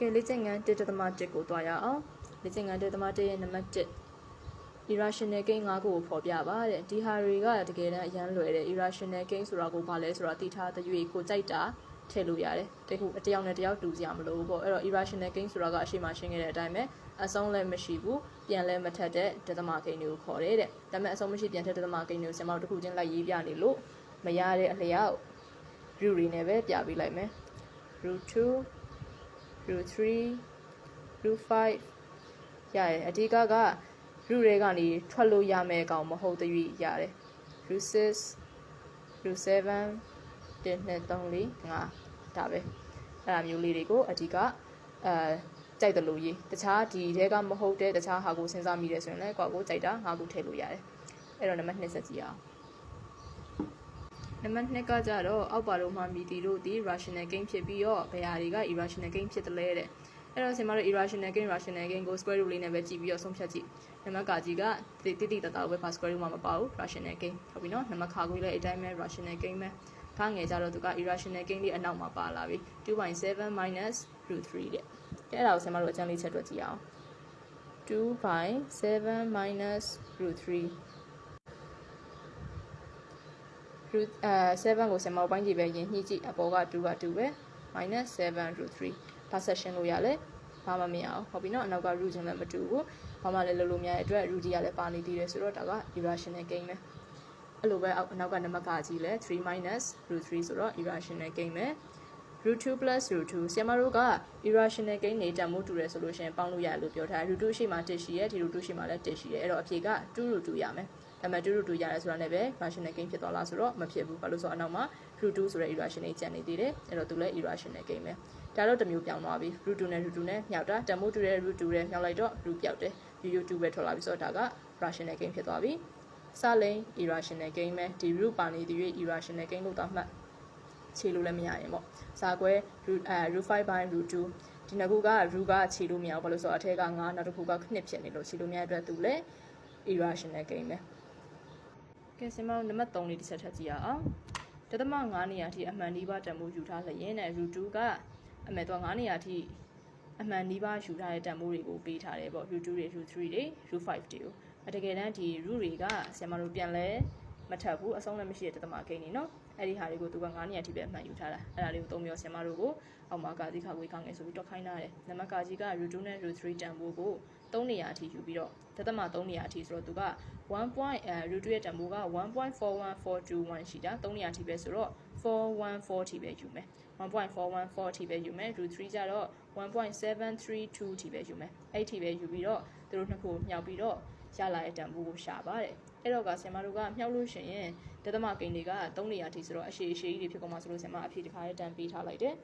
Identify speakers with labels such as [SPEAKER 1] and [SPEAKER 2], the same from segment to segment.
[SPEAKER 1] ကဲလေ့ကျင့်ခန်း1.1ကိုတွားရအောင်လေ့ကျင့်ခန်း1.1ရဲ့နံပါတ်1 irrational gain ၅ခုကိုဖော်ပြပါတဲ့ဒီဟာတွေကတကယ်တမ်းအရန်လွယ်တဲ့ irrational gain ဆိုတာကိုဘာလဲဆိုတာသိထားတဲ့ရွေကိုကြိုက်တာထည့်လို့ရတယ်တခုအတယောက်နဲ့တယောက်တူစရာမလိုဘူးပေါ့အဲ့တော့ irrational gain ဆိုတာကအရှိမှရှင်းခဲ့တဲ့အတိုင်းပဲအဆုံးလည်းမရှိဘူးပြန်လည်းမထက်တဲ့ဒသမဂိမ်းတွေကိုခေါ်တယ်တဲ့ဒါပေမဲ့အဆုံးမရှိပြန်ထက်ဒသမဂိမ်းတွေကိုဆင်မတို့တစ်ခုချင်းလိုက်ရေးပြနေလို့မရတဲ့အလျောက် root တွေနဲ့ပဲပြပေးလိုက်မယ် root 2 root 3 root 5ရတယ်အဓိကက root တွေကနေထွက်လို့ရမယ့်အကောင်မဟုတ်သေးဘူးရတယ် root 6 root 7 1 2 3 4 5ဒါပဲအဲ့ဒါမျိုးလေးတွေကိုအဓိကအဲကြိုက်တယ်လို့ရေးတခြားဒီတဲကမဟုတ်တဲ့တခြားဟာကိုစဉ်းစားမိတယ်ဆိုရင်လည်းကိုယ့်ကိုကြိုက်တာငါ့ကိုထည့်လို့ရတယ်အဲ့တော့နံပါတ်2ဆက်ကြည့်အောင် နံပါတ်2ကကြတော့အောက်ပါတော့မှမီတီတို့ဒီ rational gain ဖြစ်ပြီးတော့ဘယ်ဟာတွေက irrational gain ဖြစ်တယ်လဲတဲ့အဲ့တော့ဆင်မတို့ irrational gain rational gain ကို square root လေးနဲ့ပဲကြည့်ပြီးတော့ဆုံးဖြတ်ကြည့်နံပါတ်ကကြီးကတိတိတတပဲ ပါ square root မှာမပါဘူး rational gain ဟုတ်ပြီနော်နံပါတ်ခါကိုလည်းအတိုင်းပဲ rational gain ပဲခါငယ်ကြတော့သူက irrational gain လေးအနောက်မှာပါလာပြီ2.7 minus root 3တဲ့အဲ့ဒါကိုဆင်မတို့အကျဉ်းလေးချက်တွက်ကြည့်အောင်2.7 minus root 3 root အဲ7ကိုဆင်မောက်ပိုင်းကြည့်ပဲယင်ညှိကြည့်အပေါ်က2က2ပဲ minus 7 root 3ဘာဆက်ရှင်းလို့ရလဲဘာမှမရအောင်ဟုတ်ပြီနော်အနောက်က root ချင်းလည်းမတူဘူးဘာမှလည်းလုံးလို့မရတဲ့အတွက် root ကြီးကလည်းပါနေသေးတယ်ဆိုတော့ဒါက irrational gain ပဲအဲ့လိုပဲအနောက်ကနံပါတ်ကကြီးလဲ3 minus root 3ဆိုတော့ irrational gain ပဲ root 2 plus root 2ဆီယမတို့က irrational gain နေတန်မို့တူတယ်ဆိုလို့ရှိရင်ပေါင်းလို့ရတယ်လို့ပြောထား root 2ရှိမှ1ရှိရဲဒီ root 2ရှိမှလည်း1ရှိရဲအဲ့တော့အဖြေက2 root 2ရမယ် ဒါပေမဲ့2 root 2ရတယ်ဆိုတာနဲ့ပဲ rational gain ဖြစ်သွားလားဆိုတော့မဖြစ်ဘူးဘာလို့ဆိုတော့အနောက်မှာ root 2ဆိုတဲ့ irrational ကျန်နေသေးတယ်အဲ့တော့သူလည်း irrational gain ပဲဒါတော့တစ်မျိုးပြောင်းသွားပြီ root 2နဲ့ root 2နဲ့မြောက်တာတန်မို့တူတဲ့ root 2နဲ့မြောက်လိုက်တော့ root ပြောက်တယ် u 2ပဲထွက်လာပြီဆိုတော့ဒါက rational gain ဖြစ်သွားပြီစလိန် irrational gain ပဲဒီ root ပါနေသေး irrational gain လို့တော့မှတ်ခြေလို့လည်းမရရင်ပေါ့။စာခွဲ root အဲ root 5 by root 2ဒီနှစ်ခုက root ကခြေလို့မရဘူးဘာလို့ဆိုတော့အထက်က9နောက်တစ်ခုက2ဖြစ်နေလို့ခြေလို့မရတဲ့အတွက်သူလည်း irrational gain ပဲ။ ကဲစင်မတို့နံပါတ်3လေးတစ်ချက်ထပ်ကြည့်ရအောင်။တသမ9နေရာထိအမှန်ဒီပါတန်ဖိုးယူထားလျင်နဲ့ root 2ကအမေတော့9နေရာထိအမှန်ဒီပါယူထားတဲ့တန်ဖိုးတွေကိုပေးထားတယ်ပေါ့ root 2တွေ root 3တွေ root 5တွေကိုအတကယ်တမ်းဒီ root တွေကဆင်မတို့ပြန်လဲမထပ်ဘူးအဆုံးလည်းမရှိတဲ့တသမဂိမ်းနေနော်အဲ့ဒီဟာတွေကိုသူက9နေရာထိပဲအမှန်ယူထားတာအဲ့ဒါလေးကိုသုံးပြီးတော့ဆင်မတို့ကိုအောက်မှာကာစီခါခွေးခေါင်းငယ်ဆိုပြီးတော့ခိုင်းထားတယ်နံပါတ်ကာကြီးက root 2နဲ့ root 3တန်ဖိုးကို 3နေရာအထိယူပြီးတော့တသမ3နေရာအထိဆိုတော့သူက 1. အဲ root 2ရဲ့တန်ဖိုးက1.41421ရှိတာ3နေရာအထိပဲဆိုတော့414ထိပဲယူမယ်1.414ထိပဲယူမယ် root 3ကျတော့1.732ထိပဲယူမယ်အဲ့ထိပဲယူပြီးတော့သူတို့နှစ်ခုမြောက်ပြီးတော့ရလာတဲ့တန်ဖိုးကိုရှာပါတယ်အဲ့တော့ကဆင်မတို့ကမြောက်လို့ရှိရင်တသမကိန်းတွေက3နေရာထိဆိုတော့အရှိအရှိကြီးတွေဖြစ်ကုန်မှာဆိုလို့ဆင်မအဖြေတစ်ခါလေးတန်ပေးထားလိုက်တယ်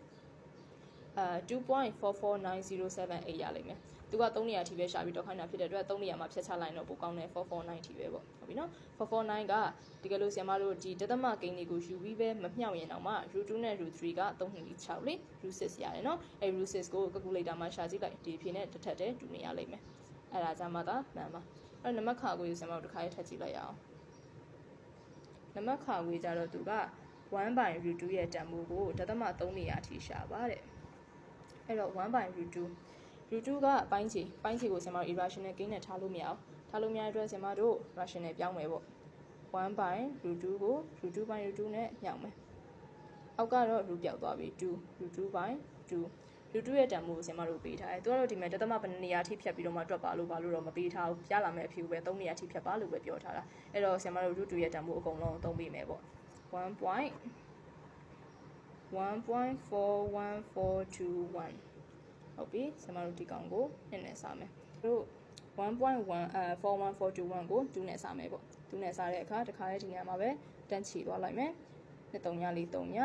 [SPEAKER 1] အဲ2.449078ရလိမ့်မယ်သူက3နေရာထိပဲရှာပြီးတော့ခိုင်းတာဖြစ်တဲ့အတွက်3နေရာမှာဖြတ်ချလိုက်တော့ပိုကောင်းတယ်449ထိပဲပေါ့ဟုတ်ပြီနော်449ကဒီကလို့ဆင်မတို့ဒီတသမကိန်းတွေကိုယူပြီးပဲမမြောက်ရင်တော့မှ root 2နဲ့ root 3က3.6လေ root 6ရတယ်နော်အဲ root 6ကို calculator မှာရှာကြည့်လိုက်ဒီဖြေနဲ့တစ်ထပ်တည်းတူနေရလိမ့်မယ်အဲ့ဒါကြမှာသာမှန်ပါအဲ့နံပါတ်ခါကိုယူဆင်မတို့တစ်ခါလေးထပ်ကြည့်လိုက်ရအောင်နံပါတ်ခါကိုကြတော့သူက1 by root 2ရဲ့တန်ဖိုးကိုဒသမ3နေရာထိရှာပါတဲ့ အဲ့တော့1 by root 2 root 2ကပိုင်းချီပိုင်းချီကိုဆင်မတို့ irrational gain နဲ့ထားလို့မရအောင်ထားလို့မရတဲ့အတွက်ဆင်မတို့ rational ပြောင်းမယ်ပေါ့1 by root 2ကို root 2 by root 2နဲ့ညှောင်းမယ်အောက်ကတော့ root ပြောက်သွားပြီ2 root 2 by 2လူတူရဲ့တန်မိုးကိုဆင်မတို့ပေးထားတယ်။သူကတော့ဒီမဲ့တသမဘယ်နေရာထိဖြတ်ပြီးတော့မှတွက်ပါလို့ပါလို့တော့မပေးထားဘူး။ရလာမယ့်အဖြူပဲ3နေရာထိဖြတ်ပါလို့ပဲပြောထားတာ။အဲ့တော့ဆင်မတို့လူတူရဲ့တန်မိုးအကုန်လုံးသုံးပေးမယ်ပေါ့ 1.1.41421ဟုတ်ပြီဆင်မတို့ဒီကောင်ကိုနှစ်နဲ့စားမယ်။တို့1.1အဲ41421ကို2နဲ့စားမယ်ပေါ့။2နဲ့စားတဲ့အခါတခါလေးဒီနေရာမှာပဲတန်းချီသွားလိုက်မယ်။နှစ်3ညလေး3ည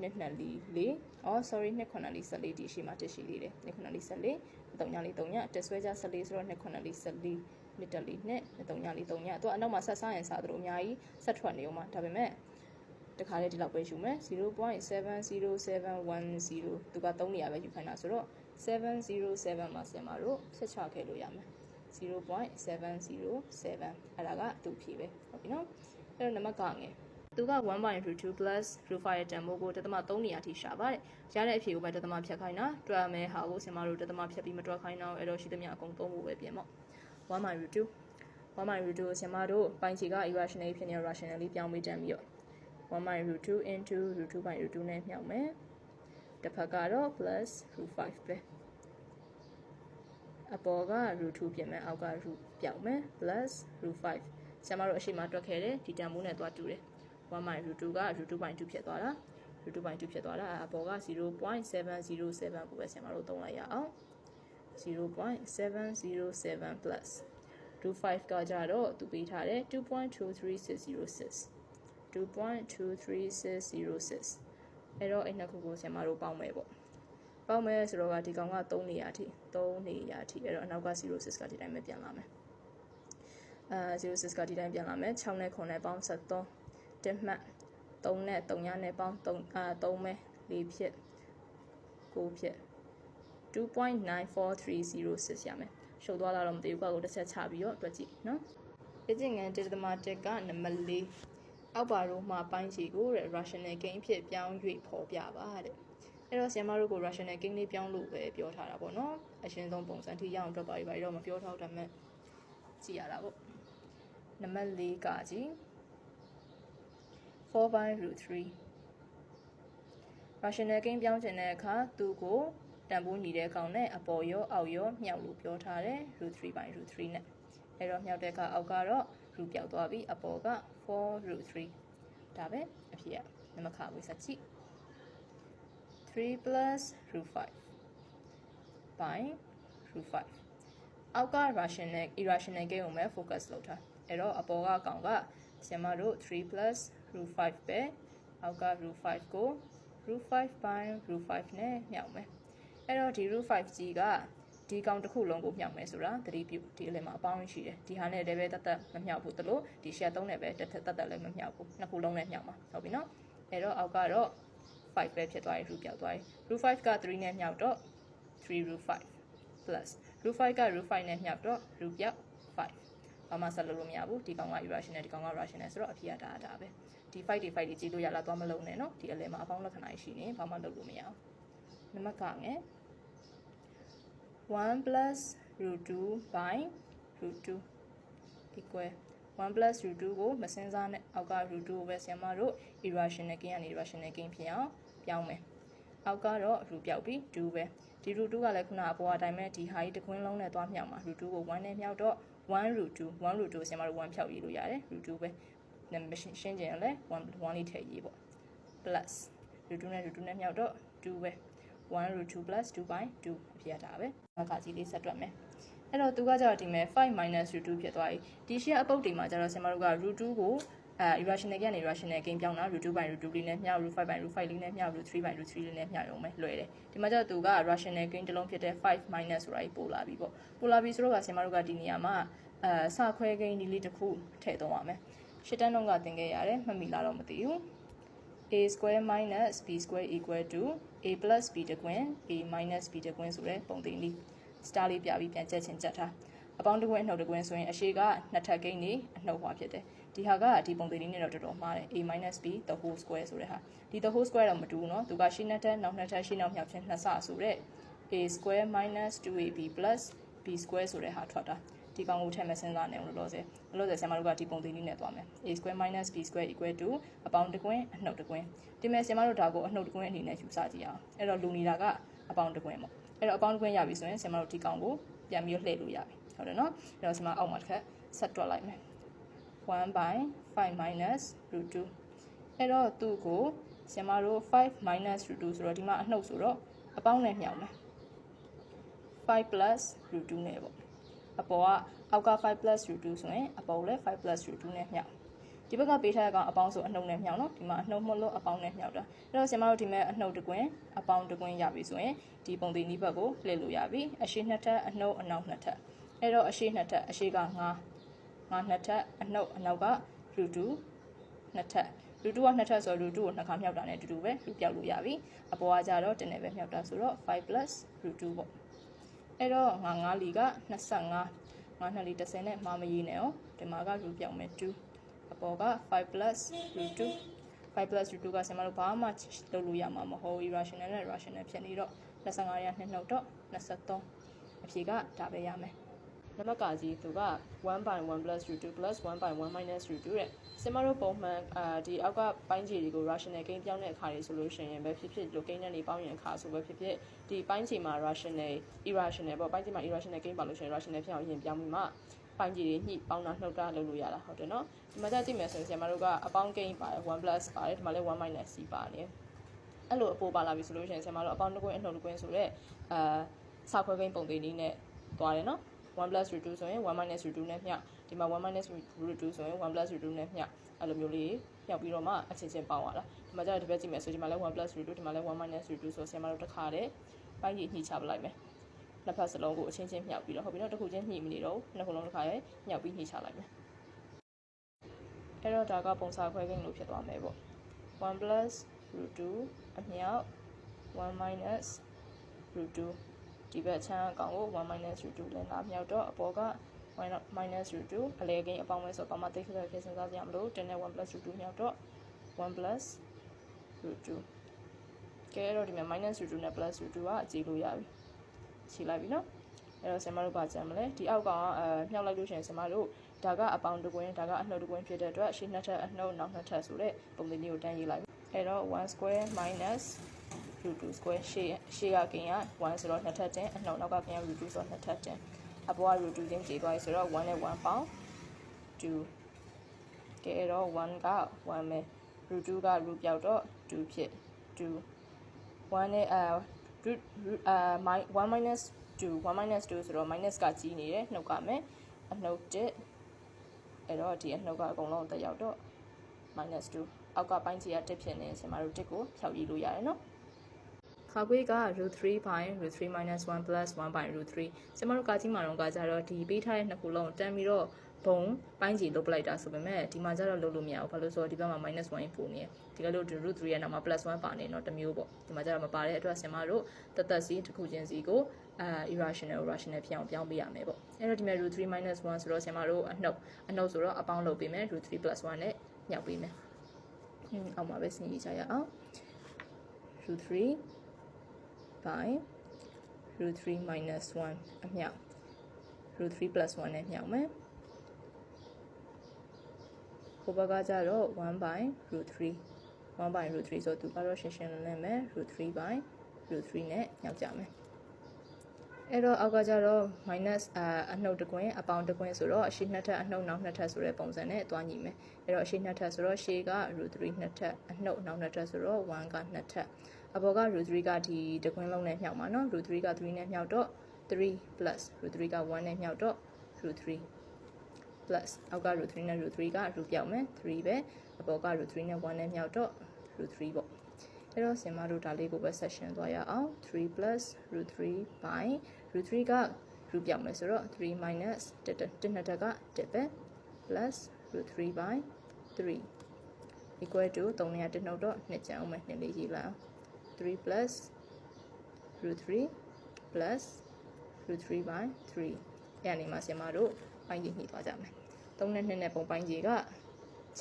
[SPEAKER 1] နှစ်နှစ်လေးလေးအော် sorry နှစ်ခုနှစ်လေး14ဒီရှိမှာတရှိလေးတယ်နှစ်ခုနှစ်လေး14သုံးညလေးသုံးညတက်ဆွဲကြ14ဆိုတော့နှစ်ခုနှစ်လေး14နှစ်တက်လေးနှစ်သုံးညလေးသုံးညသူကအနောက်မှာဆက်စားရင်စားသလိုအများကြီးဆက်ထွက်နေအောင်မှာဒါပေမဲ့ တခါလေးဒီလောက်ပဲယူမယ်0.70710သူက3နေရာပဲယူခိုင်းတာဆိုတော့707မှာဆင်ပါတော့ဆက်ချခဲ့လို့ရမယ်0.707အဲ့ဒါက2ဖြေပဲဟုတ်ပြီနော်အဲ့တော့နံပါတ်ကငယ်သူက1 by root 2 plus root 5ရဲ့တန်ဖိုးကိုတသမ3နေရာထိရှာပါတယ်ရတဲ့အဖြေကိုပဲတသမဖြတ်ခိုင်းတာတွက်မယ်ဟာကိုဆင်မတို့တသမဖြတ်ပြီးမတွက်ခိုင်းတော့အဲ့တော့ရှိသမျှအကုန်သုံးဖို့ပဲပြင်ပေါ့1 by root 2 1 by root 2ကိုဆင်မတို့ပိုင်းချီက irrational ဖြစ်နေ rationally ပြောင်းပေးတတ်ပြီးတော့ 1 by root 2 into root 2 by root 2နဲ့မြောက်မယ်တစ်ဖက်ကတော့ plus root 5ပဲအပေါ်က root 2ပြင်မယ်အောက်က root ပြောင်းမယ် plus root 5ဆင်မတို့အရှိမတွက်ခဲ့တယ်ဒီတန်ဖိုးနဲ့သွားတူတယ်1 by root 2က root 2 by 2ဖြစ်သွားတာ root 2 by 2ဖြစ်သွားတာအပေါ်က0.707ကိုပဲဆင်မတို့သုံးလိုက်ရအောင်0.707 plus root 5ကကြတော့သူပေးထားတယ်2.23606 2.23606အဲ့တော့အဲ့နှစ်ခုကိုဆင်မတို့ပေါင်းမယ်ပေါ့ပေါင်းမယ်ဆိုတော့ကဒီကောင်က3နေရာထိ3နေရာထိအဲ့တော့အနောက်က06ကဒီတိုင်းပဲပြန်လာမယ်အဲ06ကဒီတိုင်းပြန်လာမယ်6နဲ့9နဲ့ပေါင်း73တက်မှတ်3နဲ့3ရနဲ့ပေါင်း3အာ3မဲ4ဖြစ်9ဖြစ်2.94306ရမယ်ရှုပ်သွားတာတော့မသိဘူးကွာကိုတစ်ချက်ချပြီးတော့တွက်ကြည့်နော်လေ့ကျင့်ငန်းတေတသမတက် ကနံပါတ်၄ အောက်ပါတို့မှာပိုင်းချီကိုတဲ့ rational gain ဖြစ်ပြောင်း၍ဖော်ပြပါတဲ့အဲ့တော့ဆီယမတို့ကို rational gain လေးပြောင်းလို့ပဲပြောထားတာပေါ့နော်အရှင်းဆုံးပုံစံထိရအောင်တွက်ပါပြီဘာလို့မပြောထားတော့မှကြည့်ရတာပေါ့နံပါတ်၄ကကြည့်4 by root 3 rational gain ပြောင်းခြင်းတဲ့အခါသူ့ကိုတန်ဖိုးညီတဲ့ကောင်နဲ့အပေါ်ရောအောက်ရောမြောက်လို့ပြောထားတယ် root 3 by root 3နဲ့အဲ့တော့မြောက်တဲ့အခါအောက်ကတော့ root ပြောက်သွားပြီအပေါ်က 4 root 3ဒါပဲအဖြစ်ရနမခဝေးစချိ3 plus root 5 by root 5အောက်က rational irrational gain ကိုပဲ focus လုပ်ထားအဲ့တော့အပေါ်ကအကောင်ကဆင်မတို့3 plus root 5ပဲအောက်က root 5ကို root 5 by root 5နဲ့မြောက်မယ်အဲ့တော့ဒီ root 5ကြီးက ဒီကောင်တစ်ခုလုံးကိုမြောက်မယ်ဆိုတာသတိပြုဒီအလယ်မှာအပေါင်းရှိတယ်ဒီဟာနဲ့လည်းပဲတတ်တတ်မမြောက်ဘူးတလို့ဒီ share 3နဲ့ပဲတတ်တတ်လည်းမမြောက်ဘူးနှစ်ခုလုံးနဲ့မြောက်မှာဟုတ်ပြီနော်အဲ့တော့အောက်ကတော့5ပဲဖြစ်သွားပြီ root ပြောက်သွားပြီ root 5က3နဲ့မြောက်တော့3 root 5 plus root 5က root 5နဲ့မြောက်တော့ root ပြောက်5ဘာမှဆက်လို့လို့မရဘူးဒီကောင်က irrational ဒီကောင်က rational ဆိုတော့အဖြစ်ရတာဒါပဲဒီ5တွေ5တွေကြည့်လို့ရလားသွားမလုံးနဲ့နော်ဒီအလယ်မှာအပေါင်းလက္ခဏာရှိနေဘာမှလုပ်လို့မရအောင်နံပါတ်ကငယ် 1 plus root 2 by root 2 equal 1 plus root 2ကိုမစင်းစားနဲ့အောက်က root 2ကိုပဲဆရာမတို့ irrational gain ကနေ rational gain ဖြစ်အောင်ပြောင်းမယ်အောက်ကတော့ root ပြောက်ပြီး2ပဲဒီ root 2ကလည်းခုနအပေါ်အတိုင်းပဲဒီဟာကြီးတစ်ခွင်းလုံးနဲ့သွားမြောက်မှာ root 2ကို1နဲ့မြောက်တော့1 root 2 1 root 2ဆရာမတို့1ဖြောက်ရေးလို့ရတယ် root 2ပဲနံပါတ်ရှင်းရှင်းကြရင်လည်း1 1လေးထည့်ရေးပေါ့ plus root 2နဲ့ root 2နဲ့မြောက်တော့2ပဲ 1 root 2 plus 2 by 2အဖြစ်ရတာပဲ။အခါကြီးလေးဆက်တွက်မယ်။အဲ့တော့သူကကြတော့ဒီမဲ့5 minus root 2ဖြစ်သွားပြီ။ဒီရှေ့အပုတ်တွေမှာကျတော့ဆင်မတို့က root 2ကိုအဲ irrational ကနေ rational gain ပြောင်းတာ root 2 by root 2လေးနဲ့မျှ root 5 by root 5လေးနဲ့မျှ root 3 by root 3လေးနဲ့မျှရုံပဲလွယ်တယ်။ဒီမှာကျတော့သူက rational gain တစ်လုံးဖြစ်တဲ့5 minus ဆိုတာကြီးပို့လာပြီပေါ့။ပို့လာပြီဆိုတော့ကဆင်မတို့ကဒီနေရာမှာအဲစခွဲ gain ဒီလေးတစ်ခုထည့်သုံးရမယ်။ရှစ်တန်းလုံးကသင်ခဲ့ရတယ်မှတ်မိလားတော့မသိဘူး။ a square minus b square equal to a plus b တကွင်း a minus b တကွင်းဆိုတဲ့ပုံသင်လေး star လေးပြပြီးပြန်ချက်ချင်းချက်ထားအပေါင်းတကွင်းအနှုတ်တကွင်းဆိုရင်အရှိကနှစ်ထပ်ကိန်းနေအနှုတ်ဟွာဖြစ်တယ်ဒီဟာကဒီပုံသင်လေးနဲ့တော့တော်တော်မှားတယ် a minus b the whole square ဆိုတဲ့ဟာဒီ the whole square တော့မတူဘူးเนาะသူကရှင်းနှစ်ထပ်နောက်နှစ်ထပ်ရှင်းနောက်မြောက်ချင်းနှစ်ဆဆိုတဲ့ a square minus 2ab plus b square ဆိုတဲ့ဟာထွက်တာ ဒီကောင်ကိုထည့်မဲ့စဉ်းစားနေအောင်လို့လို့ဆယ်လို့ဆယ်ဆရာမတို့ကဒီပုံသင်လေးနဲ့သွားမယ် a square minus b square equal to အပေါင်းတကွင်းအနှုတ်တကွင်းဒီမဲ့ဆရာမတို့ဒါကိုအနှုတ်တကွင်းအနေနဲ့ယူဆကြည့်အောင်အဲ့တော့လူနေတာကအပေါင်းတကွင်းပေါ့အဲ့တော့အပေါင်းတကွင်းရပြီဆိုရင်ဆရာမတို့ဒီကောင်ကိုပြန်ပြီးလှည့်လို့ရပြီဟုတ်တယ်နော်အဲ့တော့ဆရာမအောက်မှာတစ်ခါဆက်တွက်လိုက်မယ်1 by 5 minus root 2အဲ့တော့သူ့ကိုဆရာမတို့5 minus root 2ဆိုတော့ဒီမှာအနှုတ်ဆိုတော့အပေါင်းနဲ့မြောက်မယ်5 plus root 2နဲ့ပေါ့ အပေါ်ကအောက်က5 plus root 2ဆိုရင်အပေါ်လည်း5 plus root 2နဲ့မြောက်ဒီဘက်ကပေးထားတဲ့ကောင်အပေါင်းဆိုအနှုတ်နဲ့မြောက်နော်ဒီမှာအနှုတ်မလို့အပေါင်းနဲ့မြောက်တာအဲ့တော့ဆင်မတို့ဒီမဲ့အနှုတ်တကွင်းအပေါင်းတကွင်းရပြီဆိုရင်ဒီပုံသင်ဒီဘက်ကိုလှည့်လို့ရပြီအရှိနှစ်ထပ်အနှုတ်အနောက်နှစ်ထပ်အဲ့တော့အရှိနှစ်ထပ်အရှိက9 9နှစ်ထပ်အနှုတ်အနောက်က root 2နှစ်ထပ် root 2ကနှစ်ထပ်ဆိုတော့ root 2ကိုနှစ်ခါမြောက်တာနဲ့အတူတူပဲလူပြောက်လို့ရပြီအပေါ်ကကြတော့တင်းနေပဲမြောက်တာဆိုတော့5 plus root 2ပေါ့ အဲ့တော့ငါ9လီက25 9နှစ်လီ30နဲ့မှာမရေးနဲ့哦ဒီမှာက root ပြောက်မယ်2အပေါ်က5 plus root 2 5 plus root 2ကဆင်မလို့ဘာမှလုပ်လို့ရမှာမဟုတ် irrational နဲ့ rational ဖြစ်နေတော့25ရနှစ်နှုတ်တော့23အဖြေကဒါပဲရမယ် နံပါတ်ကကြီးသူက1 by 1 plus root 2 plus 1 by 1 minus root 2တဲ့စင်မတို့ပုံမှန်အာဒီအောက်ကပိုင်းခြေတွေကို rational gain ပြောင်းတဲ့အခါတွေဆိုလို့ရှိရင်ပဲဖြစ်ဖြစ်လို gain နဲ့နေပေါင်းရင်အခါဆိုပဲဖြစ်ဖြစ်ဒီပိုင်းခြေမှာ rational irrational ပေါ့ပိုင်းခြေမှာ irrational gain ပါလို့ရှိရင် rational ဖြစ်အောင်ရင်ပြောင်းပြီးမှပိုင်းကြီးတွေညှိပေါင်းတာနှုတ်တာလုပ်လို့ရတာဟုတ်တယ်နော်ဒီမှာကြည့်မယ်ဆိုရင်ဆရာမတို့ကအပေါင်း gain ပါတယ်1 plus ပါတယ်ဒီမှာလည်း1 minus c ပါတယ်အဲ့လိုအပေါ်ပါလာပြီဆိုလို့ရှိရင်ဆရာမတို့အပေါင်းတစ်ကွင်းအနှုတ်တစ်ကွင်းဆိုတော့အာစာခွဲ gain ပုံသေးနည်းနဲ့သွားတယ်နော် 1 plus root 2ဆိုရင်1 minus root 2နဲ့မျှဒီမှာ1 minus root 2ဆိုရင်1 plus root 2နဲ့မျှအဲ့လိုမျိုးလေးမျှပြီးတော့မှအချင်းချင်းပေါင်းရတာဒီမှာကျတော့ဒီဘက်ကြည့်မယ်ဆိုဒီမှာလည်း1 plus root 2ဒီမှာလည်း1 minus root 2ဆိုဆရာမတို့တစ်ခါတည်းပိုင်းကြီးညှိချပလိုက်မယ်နှစ်ဖက်စလုံးကိုအချင်းချင်းမြှောက်ပြီးတော့ဟုတ်ပြီနော်တစ်ခုချင်းညှိမနေတော့နှစ်ခုလုံးတစ်ခါရဲမြှောက်ပြီးညှိချလိုက်မယ်အဲ့တော့ဒါကပုံစာခွဲကိန်းလို့ဖြစ်သွားမယ်ပေါ့1 plus root 2အမြောက်1 minus root 2 ဒီဘက်ချမ်းအကောင်ကို1 minus root 2လည်းလာမြောက်တော့အပေါ်က1 minus root 2အလဲကိန်းအပေါင်းပဲဆိုတော့ဘာမှသိခက်ခဲစဉ်းစားကြရမလို့10နဲ့1 plus root 2မြောက်တော့1 plus root 2ကဲတော့ဒီမှာ minus root 2နဲ့ plus root 2ကအကြည့်လို့ရပြီခြေလိုက်ပြီနော်အဲ့တော့ဆင်မတို့ပါကြံမလဲဒီအောက်ကောင်ကအဲမြှောက်လိုက်လို့ရှိရင်ဆင်မတို့ဒါကအပေါင်းတစ်ကွင်းဒါကအနှုတ်တစ်ကွင်းဖြစ်တဲ့အတွက်ရှေ့နှစ်ထပ်အနှုတ်နောက်နှစ်ထပ်ဆိုတဲ့ပုံစံမျိုးကိုတန်းရေးလိုက်ပြီအဲ့တော့1 square minus root 2 square ရှေ့ရှေ့ကကင်က1ဆိုတော့နှစ်ထပ်တင်အနှုတ်နောက်ကကင်က root 2ဆိုတော့နှစ်ထပ်တင်အပေါ်က root 2ချင်းကြေသွားပြီဆိုတော့1နဲ့1ပေါင်း2ကဲအဲ့တော့1က1ပဲ root 2က root ပြောက်တော့2ဖြစ်2 1နဲ့အာ root uh 1 minus 2 1 minus 2ဆိုတော့ minus ကကြီးနေတယ်နှုတ်ကမယ်အနှုတ်1အဲ့တော့ဒီအနှုတ်ကအကုန်လုံးတက်ရောက်တော့ minus 2အောက်ကပိုင်းကြီးက1ဖြစ်နေရင်ဆင်မတို့1ကိုဖြောက်ရေးလို့ရတယ်နော် ခါခွေးက root 3 by root 3 minus 1 plus 1 by root 3ကျမတို့ကကြီးမာတော့ကကြတော့ဒီပေးထားတဲ့နှစ်ခုလုံးတန်းပြီးတော့ဘုံပိုင်းကြီးလုတ်ပလိုက်တာဆိုပေမဲ့ဒီမှာကျတော့လုတ်လို့မရဘူးဘာလို့ဆိုတော့ဒီဘက်မှာ -1 ပို့နေတယ်ဒီကလို့ root 3ရဲ့နောက်မှာ +1 ပါနေတော့တစ်မျိုးပေါ့ဒီမှာကျတော့မပါတဲ့အတွက်ဆင်မတို့တသက်စီတစ်ခုချင်းစီကိုအာ irrational rational ဖြစ်အောင်ပြောင်းပေးရမယ်ပေါ့အဲ့တော့ဒီမှာ root 3 1 ဆိုတော့ဆင်မတို့အနှုတ်အနှုတ်ဆိုတော့အပေါင်းလုပ်ပေးမယ် root 3 1 နဲ့ညှောက်ပေးမယ်ဟင်းအောက်မှာပဲစဉ်းကြည့်ကြရအောင် root 3 by root 3 minus 1အမြောက် root 3 plus 1နဲ့မြောက်မယ်ဟိုဘက်ကကျတော့1 by root 3 1 by root 3ဆိုသူကတော့ရှင်းရှင်းလင်းလင်းပဲ root 3 by root 3နဲ့ညောက်ကြမယ်အဲ့တော့အောက်ကကျတော့ minus အအနှုတ်တကွင်းအပေါင်းတကွင်းဆိုတော့အရှိနှစ်ထပ်အနှုတ်နောက်နှစ်ထပ်ဆိုတဲ့ပုံစံနဲ့တွားညီမယ်အဲ့တော့အရှိနှစ်ထပ်ဆိုတော့ရှေးက root 3နှစ်ထပ်အနှုတ်နောက်နှစ်ထပ်ဆိုတော့1ကနှစ်ထပ် အပေါ်က root 3ကဒီတကွင်းလုံးနဲ့မြောက်မှာနော် root 3က3နဲ့မြောက်တော့3 plus root 3က1နဲ့မြောက်တော့ root 3 plus အောက်က root 3နဲ့ root 3က root ပြောက်မယ်3ပဲအပေါ်က root 3နဲ့1နဲ့မြောက်တော့ root 3ပေါ့အဲ့တော့ဆင်မတို့ဒါလေးကိုပဲ section သွားရအောင်3 plus root 3 by root 3က root ပြောက်မယ်ဆိုတော့3 minus 1တစ်နှစ်တက်က1ပဲ plus root 3 by 3 equal to 3နဲ့1နှုတ်တော့2ကျန်အောင်မယ်2လေးရေးလိုက်အောင် 3 plus root 3 plus root 3 by 3အဲ့အနေမှာဆင်မတို့ပိုင်းကြီးညှိသွားကြမယ်3နဲ့2နဲ့ပုံပိုင်းကြီးက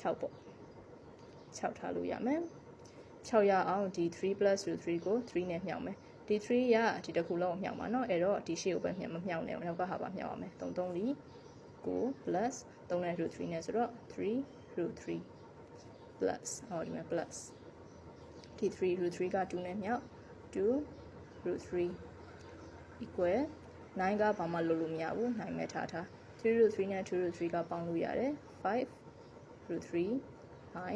[SPEAKER 1] 6ပေါ့6ထားလို့ရမယ်6ရအောင်ဒီ3 plus root 3ကို3နဲ့မြှောက်မယ်ဒီ3ရဒီတစ်ခုလုံးကိုမြှောက်မှာเนาะအဲ့တော့ဒီရှေ့ကိုပဲမြှောက်မမြှောက်နဲ့နောက်ကဟာပါမြှောက်ရမယ်3 3လီ9 plus 3နဲ့ root 3နဲ့ဆိုတော့3 root 3 plus ဟောဒီမှာ plus ဒီ3 root 3က2နဲ့မြှောက်2 root 3 equal 9ကဘာမှလုပ်လို့မရဘူး9မဲ့ထားထား3 root 3နဲ့2 root 3ကပေါင်းလို့ရတယ်5 root 3 by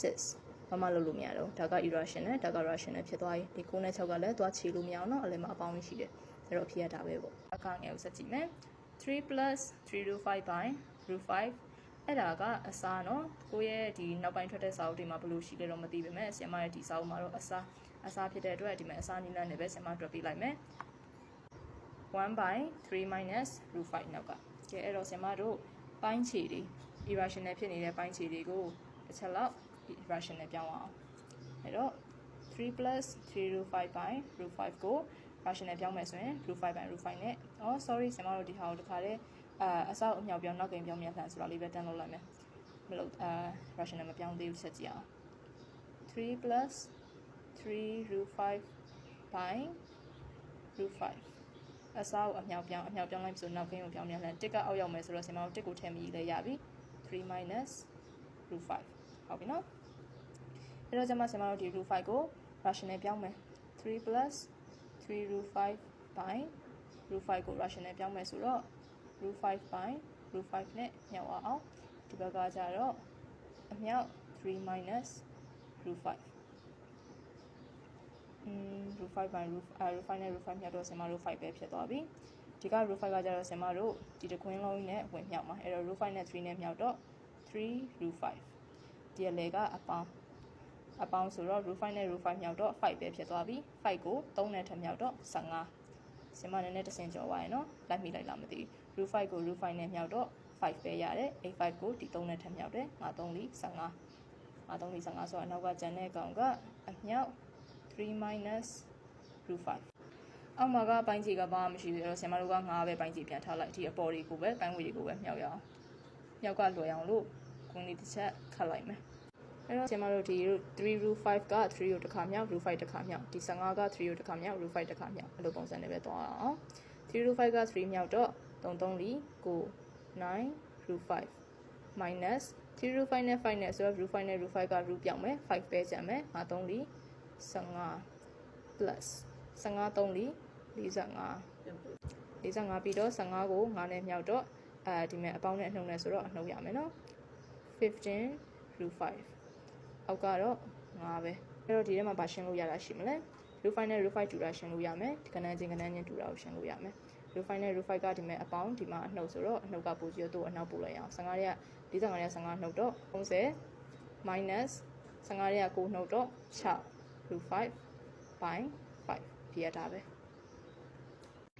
[SPEAKER 1] 6ဘာမှလုပ်လို့မရတော့ဒါက irrational ဒါက rational ဖြစ်သွားပြီဒီ9နဲ့6ကလည်းသွားချေလို့မရအောင်เนาะအလယ်မှာအပေါင်းရှိတယ်အဲ့တော့ဖြစ်ရတာပဲပေါ့အကငယ်ကိုစက်ကြည့်မယ်3 plus 3 root 5 by root 5 အဲ့ဒါကအစားနော်ကိုရဲ့ဒီနောက်ပိုင်းထွက်တဲ့စာအုပ်တွေမှာဘယ်လိုရှိလဲတော့မသိပါနဲ့ဆီယမရဲ့ဒီစာအုပ်မှာတော့အစားအစားဖြစ်တဲ့အတွက်ဒီမှာအစားနည်းလမ်းနဲ့ပဲဆီယမတွက်ပေးလိုက်မယ်1 by 3 minus root 5နောက်ကကဲအဲ့တော့ဆီယမတို့ပိုင်းခြေတွေ irrational ဖြစ်နေတဲ့ပိုင်းခြေတွေကိုတစ်ချက်လောက် irrational ပြောင်းအောင်အဲ့တော့3 plus 3 root 5 by root 5ကို rational ပြောင်းမယ်ဆိုရင် root 5 by root 5နဲ့ oh sorry ဆီယမတို့ဒီဟာကိုတစ်ခါတည်း အာအဆောက်အမြောက်ပြောင်းနောက်ကိန်းပြောင်းမြန်လှန်ဆိုတာလေးပဲတန်းလုပ်လိုက်မယ်မလုပ်အာ rational မပြောင်းသေးဘူးဆက်ကြည့်အောင်3 plus 3 root 5 by root 5အစားကိုအမြောက်ပြောင်းအမြောက်ပြောင်းလိုက်ပြီဆိုနောက်ကင်းကိုပြောင်းပြန်လဲတစ်ကအောက်ရောက်မယ်ဆိုတော့ဆင်မတို့တစ်ကိုထည့်မိလဲရပြီ3 minus root 5ဟုတ်ပြီနော်အဲ့တော့ကျွန်မဆင်မတို့ဒီ root 5ကို rational ပြောင်းမယ်3 plus 3 root 5 by root 5ကို rational ပြောင်းမယ်ဆိုတော့ root 5 by root 5နဲ့မြောက်အောင်ဒီဘက်ကကျတော့အမြောက်3 minus root 5อืม root 5 by root အဲ root 5နဲ့ root 5မြောက်တော့ဆင်မတို့5ပဲဖြစ်သွားပြီဒီက root 5ကကျတော့ဆင်မတို့ဒီတခွင်းလုံးနဲ့ဝင်မြောက်မှာအဲ့တော့ root 5နဲ့3နဲ့မြောက်တော့3 root 5ဒီအလေကအပေါင်းအပေါင်းဆိုတော့ root 5နဲ့ root 5မြောက်တော့5ပဲဖြစ်သွားပြီ5ကို3နဲ့ထပ်မြောက်တော့15ဆင်မနည်းနည်းတဆင်ကျော်သွားရယ်နော်လိုက်မိလိုက်လားမသိဘူး root 5ကို root 5နဲ့မြောက်တော့5ပဲရတယ်85ကိုဒီ3နဲ့ထပ်မြောက်တယ်ငါ3လီ15ငါ3လီ15ဆိုတော့အနောက်ကကျန်တဲ့ကောင်ကအမြောက်3 minus root 5အောက်မှာကပိုင်းခြေကဘာမှမရှိဘူးအဲ့တော့ဆင်မတို့က9ပဲပိုင်းခြေပြန်ထားလိုက်ဒီအပေါ်တွေကိုပဲပိုင်းဝေတွေကိုပဲမြောက်ရအောင်မြောက်ကလွယ်အောင်လို့ကွန်လေးတစ်ချက်ခတ်လိုက်မယ်အဲ့တော့ဆင်မတို့ဒီ3 root 5က3ကိုတစ်ခါမြောက် root 5တစ်ခါမြောက်ဒီ15က3ကိုတစ်ခါမြောက် root 5တစ်ခါမြောက်အဲ့လိုပုံစံနဲ့ပဲသွားအောင်3 root 5က3မြောက်တော့ 3 3လီ9 9 root 5 minus 3 root 5နဲ့5နဲ့ဆိုတော့ root 5နဲ့ root 5က root ပြောင်းမယ်5ပဲကျန်မယ်5 3လီ15 plus 15 3လီ45 45ပြီးတော့15ကို9နဲ့မြောက်တော့အဲဒီမဲ့အပေါင်းနဲ့အနှုတ်နဲ့ဆိုတော့အနှုတ်ရမယ်နော်15 root 5အောက်ကတော့9ပဲအဲ့တော့ဒီထဲမှာဗာရှင်းလို့ရတာရှိမလဲ root 5နဲ့ root 5တူတာရှင်းလို့ရမယ်ကဏ္ဍချင်းကဏ္ဍချင်းတူတာကိုရှင်းလို့ရမယ် root 5နဲ့ root 5ကဒီမဲ့အပေါင်းဒီမှာအနှုတ်ဆိုတော့အနှုတ်ကပို့ပြီးတော့အနှောက်ပို့လိုက်အောင်15ရက်45ရက်15နှုတ်တော့30 minus 15ရက်9နှုတ်တော့6 root 5 by 5ပြရတာပဲ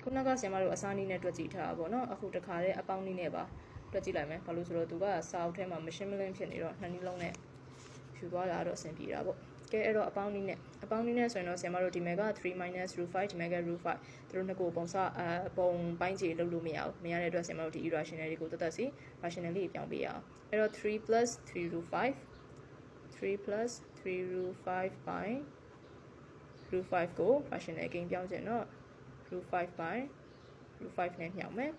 [SPEAKER 1] ခုနကဆရာမတို့အစားနည်းနဲ့တွက်ကြည့်ထားတာပေါ့နော်အခုတခါတည်းအပေါင်းနည်းနဲ့ပါတွက်ကြည့်လိုက်မယ်ဘာလို့ဆိုတော့သူကစာအုပ်ထဲမှာမရှင်းမလင်းဖြစ်နေတော့နှစ်နည်းလုံးနဲ့ယူသွားတာတော့အဆင်ပြေတာပေါ့ ကဲအဲ့တော့အပေါင်းနည်းနဲ့အပေါင်းနည်းနဲ့ဆိုရင်တော့ဆရာမတို့ဒီမဲ့က3 minus root 5ဒီမဲ့က root 5သူတို့နှစ်ကိုပုံစအပုံပိုင်းခြေလုပ်လို့မရဘူးမရတဲ့အတွက်ဆရာမတို့ဒီ irrational တွေကိုတသက်စီ rational လေးပြောင်းပေးရအောင်အဲ့တော့3 plus 3 root 5 3 plus 3 root 5 by root 5ကို rational အကိန်းပြောင်းခြင်းတော့ root 5 by root 5နဲ့ညှောက်မယ်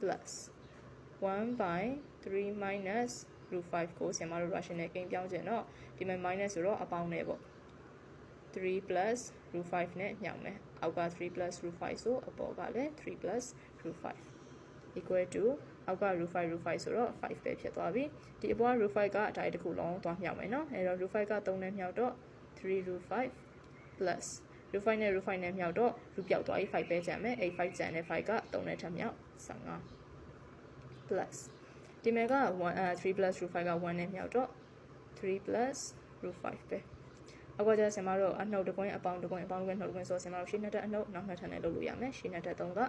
[SPEAKER 1] plus 1 by 3 minus root 5ကိုဆင်မတို့ rational ကိန်းပြောင်းခြင်းတော့ဒီမှာ minus ဆိုတော့အပေါင်းနဲ့ပေါ့3 plus root 5နဲ့ညှောက်မယ်အောက်က3 plus root 5ဆိုအပေါ်ကလည်း3 plus root 5 equal to အောက်က root 5 root 5ဆိုတော့5ပဲဖြစ်သွားပြီဒီအပေါ်က root 5ကအတိုင်းတစ်ခုလုံးသွားမြောက်မယ်နော်အဲတော့ root 5က3နဲ့မြောက်တော့3 root 5 plus root 5နဲ့ root 5နဲ့မြောက်တော့ root ပြောက်သွားပြီ5ပဲကျန်မယ်အဲ့5ကျန်တဲ့5က3နဲ့ထပ်မြောက်15 plus ဒီမဲ့က1အဲ3 plus root 5က1နဲ့မြောက်တော့3 plus root 5ပဲအကွာကျဆင်မတို့အနှုတ်တကွင်းအပေါင်းတကွင်းအပေါင်းတကွင်းနှုတ်တကွင်းဆိုဆင်မတို့ရှင်းနှစ်တက်အနှုတ်နောက်နှစ်ထပ်နဲ့လုပ်လို့ရမယ်ရှင်းနှစ်တက်3က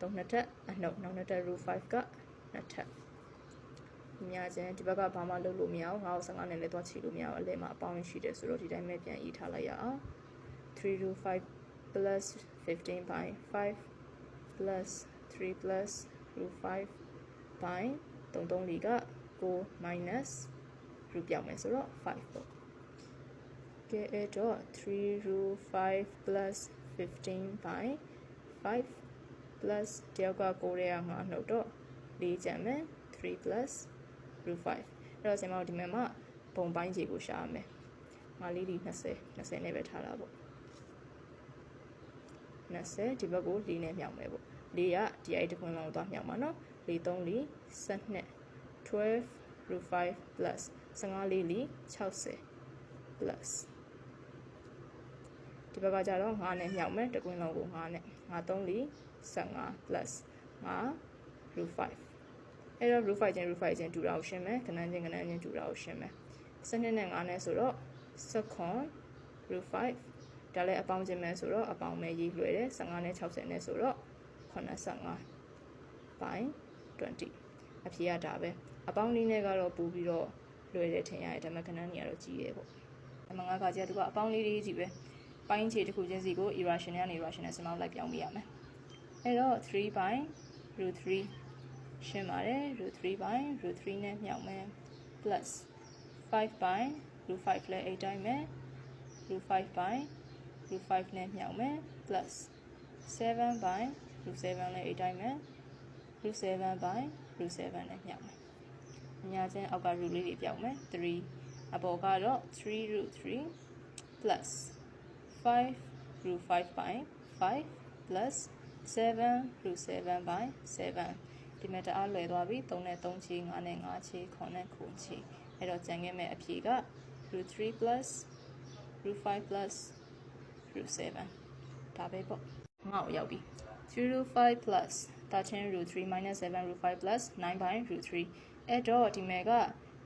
[SPEAKER 1] 3နှစ်ထပ်အနှုတ်နောက်နှစ်တက် root 5ကနှစ်ထပ်အများချင်းဒီဘက်ကဘာမှလုပ်လို့မရအောင်ငါ့ကို15နဲ့လည်းသွားချီလို့မရအောင်အလဲမှာအပေါင်းရှိတယ်ဆိုတော့ဒီတိုင်းပဲပြန်ရေးထားလိုက်ရအောင်3 root 5 plus 15 by 5 plus 3 plus root 5 by 3 3လီက9 minus root ပြောင်းမယ်ဆိုတော့5ပေါ့ကဲအဲ့တော့3 root 5 plus 15 by 5 plus တယောက်က9ရဲမှာနှုတ်တော့4ကျန်မယ်3 plus root 5အဲ့တော့ဆင်မတို့ဒီမှာမှပုံပိုင်းခြေကိုရှာရမယ်ငါလေးဒီ20 20နဲ့ပဲထားတာပေါ့20ဒီဘက်ကို4နဲ့မြောက်မယ်ပေါ့ 4ကဒီအိုက်တစ်ခွန်းလုံးသွားမြောက်မှာနော်4 3 4 12 12 root 5 plus 15လေးလီ60 plus ဒီဘက်ကကြတော့9နဲ့မြောက်မယ်တကွင်းလုံးကို9နဲ့9 3လီ15 plus 5 root 5အဲ့တော့ root 5ချင်း root 5ချင်းတူတာကိုရှင်းမယ်ကဏ္ဍချင်းကဏ္ဍချင်းတူတာကိုရှင်းမယ်စနစ်နဲ့9နဲ့ဆိုတော့16 root 5ဒါလည်းအပေါင်းချင်းပဲဆိုတော့အပေါင်းပဲရေးလွယ်တယ်15နဲ့60နဲ့ဆိုတော့ 85 by 20အဖြေရတာပဲအပေါင်းနည်းနဲ့ကတော့ပူပြီးတော့လွယ်တယ်ထင်ရတယ်ဒါပေမဲ့ခဏနေရတော့ကြီးတယ်ပေါ့ဒါမှငါကကြသူကအပေါင်းလေးလေးကြီးပဲပိုင်းခြေတစ်ခုချင်းစီကို irrational ကနေ rational စမောက်လိုက်ပြောင်းပေးရမယ်အဲ့တော့3 by root 3ရှင်းပါတယ် root 3 by root 3နဲ့မြောက်မယ် plus 5 by root 5လဲ8တိုင်းမယ် root 5 by root 5နဲ့မြောက်မယ် plus 7 by root 7လဲ8တိုင်းမယ် root 7 by root 7နဲ့မြောက်မယ်အညာချင်းအောက်က root လေးတွေပြောင်းမယ်3အပေါ်ကတော့3 root 3 plus 5 root 5 by 5 plus 7 root 7 by 7ဒီမဲ့တအားလွယ်သွားပြီ3နဲ့3ချီ5နဲ့5ချီ9နဲ့9ချီအဲ့တော့ကျန်ခဲ့မဲ့အဖြေက root 3 plus root 5 plus root 7ဒါပဲပေါ့ငါ့ကိုရောက်ပြီ 3 root 5 plus 13 root 3 minus 7 root 5 plus 9 by root 3အဲ့တော့ဒီမဲ့က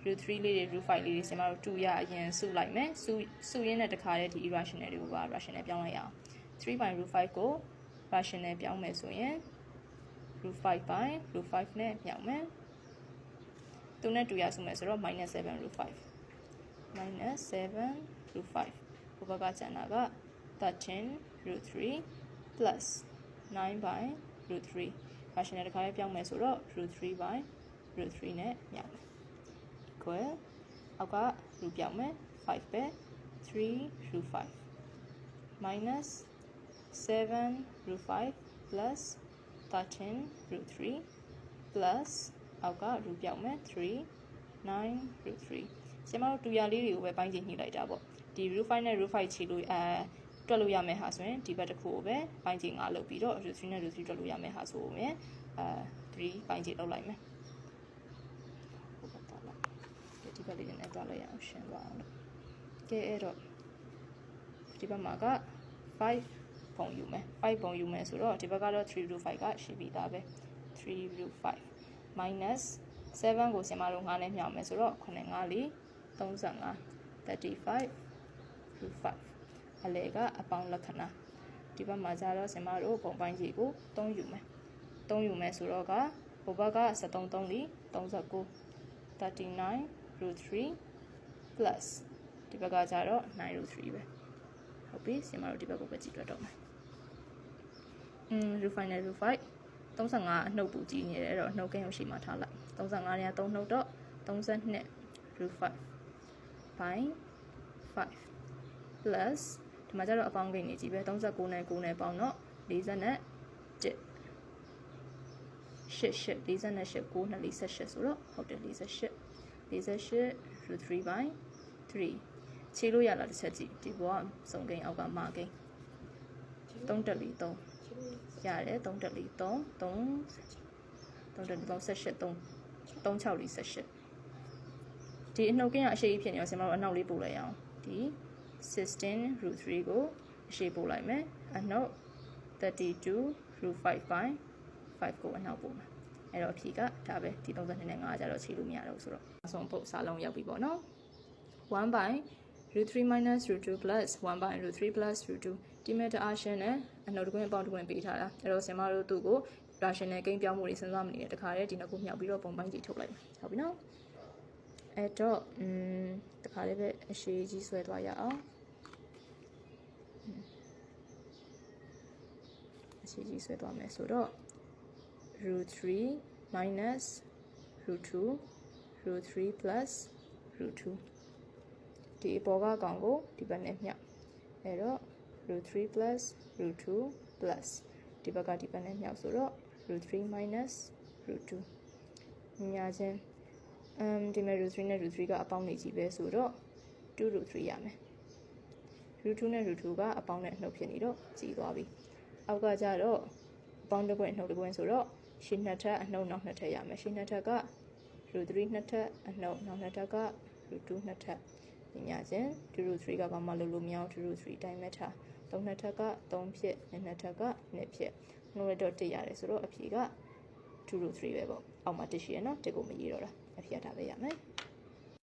[SPEAKER 1] root 3လေးတွေ root 5လေးတွေကျွန်တော်တို့2ရအရင်စုလိုက်မယ်စုစုရင်းနဲ့တခါတည်းဒီ irrational တွေကိုပါ rational ပြောင်းလိုက်ရအောင်3 by root 5ကို rational ပြောင်းမယ်ဆိုရင် root 5 by root 5နဲ့မြောက်မယ်သူနဲ့တူရစုမယ်ဆိုတော့ minus 7 root 5 minus 7 root 5ဘုဘကကျန်တာက13 root 3 plus 9 by root 3 rational တစ်ခါလေးပြောင်းမယ်ဆိုတော့ root 3 by root 3နဲ့မြောက်မယ် equal အောက်က root ပြောင်းမယ်5ပဲ3 root 5 minus 7 root 5 plus 13 root 3 plus အောက်က root ပြောင်းမယ်3 9 root 3ကျမတို့တူရလေးတွေကိုပဲပိုင်းခြားညှိလိုက်တာပေါ့ဒီ root 5နဲ့ root 5ခြေလို့အဲ တွက်လို့ရမယ်ဟာဆိုရင်ဒီဘက်တစ်ခုကိုပဲပိုင်းခြား9လုပ်ပြီးတော့ root 3နဲ့ root 3တွက်လို့ရမယ်ဟာဆိုရင်အဲ3ပိုင်းခြားလုပ်လိုက်မယ်ဟိုဘက်တော့လိုက်ဒီဘက်လေးနဲ့တွက်လိုက်ရအောင်ရှင်းသွားအောင်လို့ကဲအဲ့တော့ဒီဘက်မှာက5ပုံယူမယ်5ပုံယူမယ်ဆိုတော့ဒီဘက်ကတော့3 root 5ကရှိပြီးသားပဲ3 root 5 minus 7ကိုဆင်မလို့9နဲ့မြောက်မယ်ဆိုတော့9 9လေး35 35 root 5 အလေကအပေါင်းလက္ခဏာဒီဘက်မှာကျတော့ဆင်မတို့ပုံပိုင်းကြီးကို3ယူမယ်3ယူမယ်ဆိုတော့ကဟိုဘက်က73 3လီ39 39 root 3 plus ဒီဘက်ကကျတော့9 root 3ပဲဟုတ်ပြီဆင်မတို့ဒီဘက်ကိုပဲကြည့်တွက်တော့မယ်อืม root 5နဲ့ root 5 35အနှုတ်ပူကြီးနေတယ်အဲ့တော့အနှုတ်ကိန်းကိုရှိမှထားလိုက်35နဲ့3နှုတ်တော့32 root 5 by 5 plus ဒီမှာကျတော့အပေါင်းကိန်းနေကြည့်ပဲ39နဲ့9နဲ့ပေါင်းတော့40နဲ့1 8 8 40နဲ့8 9နဲ့48ဆိုတော့ဟုတ်တယ်48 48 root 3 by 3ခြေလို့ရလားတစ်ချက်ကြည့်ဒီဘောကစုံကိန်းအောက်ကမာကိန်း3တက်လီ3ရတယ်3တက်လီ3 3 3တက်လီ3 18 3 36လီ18ဒီအနှုတ်ကင်းကအရှိကြီးဖြစ်နေတော့ဆင်မတို့အနောက်လေးပို့လိုက်အောင်ဒီ 16 root 3ကိုအရှိပို့လိုက်မယ်အနှုတ်32 root 5 by 5ကိုအနောက်ပို့မယ်အဲ့တော့အဖြေကဒါပဲဒီ32နဲ့5ကျတော့ခြေလို့မရတော့ဘူးဆိုတော့အဆုံးပုတ်စာလုံးရောက်ပြီပေါ့နော်1 by root 3 minus root 2 plus 1 by root 3 plus root 2ဒီမဲ့တအားရှင်းနဲ့အနှုတ်တစ်ခွင့်အပေါင်းတစ်ခွင့်ပေးထားတာအဲ့တော့ဆင်မတို့သူ့ကို rational ကိန်းပြောင်းမှုတွေစဉ်းစားမနေတဲ့တခါတည်းဒီနှစ်ခုမြောက်ပြီးတော့ပုံပိုင်းကြီးထုတ်လိုက်ဟုတ်ပြီနော် အဲ့တော့อืมတခါလေးပဲအရှိကြီးဆွဲသွားရအောင်အရှိကြီးဆွဲသွားမယ်ဆိုတော့ root 3 minus root 2 root 3 plus root 2ဒီအပေါ်ကကောင်ကိုဒီဘက်နဲ့မြောက်အဲ့တော့ root 3 plus root 2 plus ဒီဘက်ကဒီဘက်နဲ့မြောက်ဆိုတော့ root 3 minus root 2ညာချင်း um ဒီမဲ့ root 3နဲ့ root 3ကအပေါင်းနေကြီးပဲဆိုတော့2 root 3ရမယ် root 2နဲ့ root 2ကအပေါင်းနဲ့နှုတ်ဖြစ်နေတော့ကြီးသွားပြီအောက်ကကျတော့အပေါင်းတစ်ခွင့်နှုတ်တစ်ခွင့်ဆိုတော့ရှင်းနှစ်ထပ်အနှုတ်နောက်နှစ်ထပ်ရမယ်ရှင်းနှစ်ထပ်က root 3နှစ်ထပ်အနှုတ်နောက်နှစ်ထပ်က root 2နှစ်ထပ်ဒီညာချင်း2 root 3ကဘာမှလုပ်လို့မရအောင်2 root 3အတိုင်းပဲထား3နှစ်ထပ်က3ဖြစ်2နှစ်ထပ်က2ဖြစ်နှုတ်ရတော့1ရတယ်ဆိုတော့အဖြေက2 root 3ပဲပေါ့အောက်မှာ1ရှိရနော်1ကိုမရေးတော့တာ အဖြေကဒါပဲရမယ်